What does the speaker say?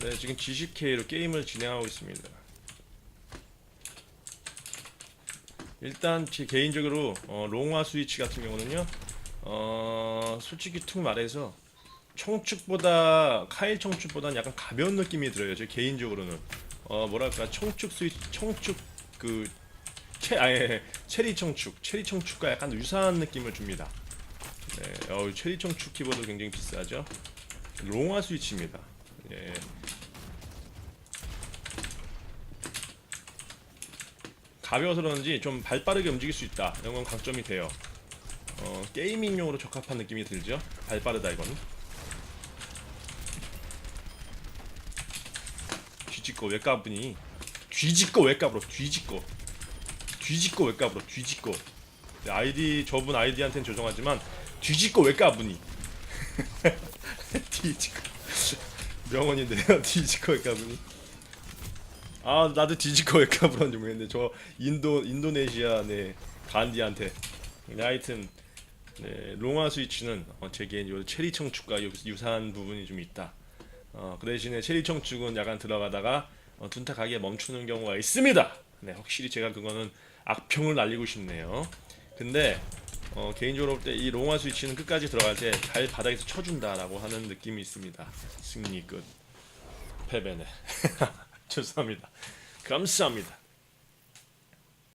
네, 지금 GCK로 게임을 진행하고 있습니다. 일단 제 개인적으로 어, 롱화 스위치 같은 경우는요, 어, 솔직히 툭 말해서 청축보다 카일 청축보다는 약간 가벼운 느낌이 들어요. 제 개인적으로는 어 뭐랄까 청축 스위치 청축 그 채, 아예 체리 청축 체리 청축과 약간 유사한 느낌을 줍니다. 네, 어, 체리 청축 키보드 굉장히 비싸죠. 롱화 스위치입니다. 예. 가벼워서 그런지 좀 발빠르게 움직일 수 있다. 이런 건 강점이 돼요. 어, 게이밍용으로 적합한 느낌이 들죠. 발빠르다 이거는. 뒤집고 왜 까부니? 뒤집고 왜 까불어? 뒤집고. 뒤집고 왜 까불어? 뒤집고. 네, 아이디 저분 아이디한테는 죄송하지만 뒤집고 왜 까부니? 뒤집고. 명언인데요. 뒤집고 왜 까부니? 아 나도 뒤집고 왜 까불었는지 모르겠는데 저 인도 인도네시아 네 간디한테 네, 하여튼 네, 롱화 스위치는 어, 제 개인적으로 체리 청축과 유- 유사한 부분이 좀 있다. 어, 그 대신에 체리 청축은 약간 들어가다가 어, 둔탁하게 멈추는 경우가 있습니다. 네, 확실히 제가 그거는 악평을 날리고 싶네요. 근데 어, 개인적으로 볼 때 이 롱화 스위치는 끝까지 들어갈 때발 바닥에서 쳐준다라고 하는 느낌이 있습니다. 승리 끝. 패배네. 죄송합니다. 감사합니다.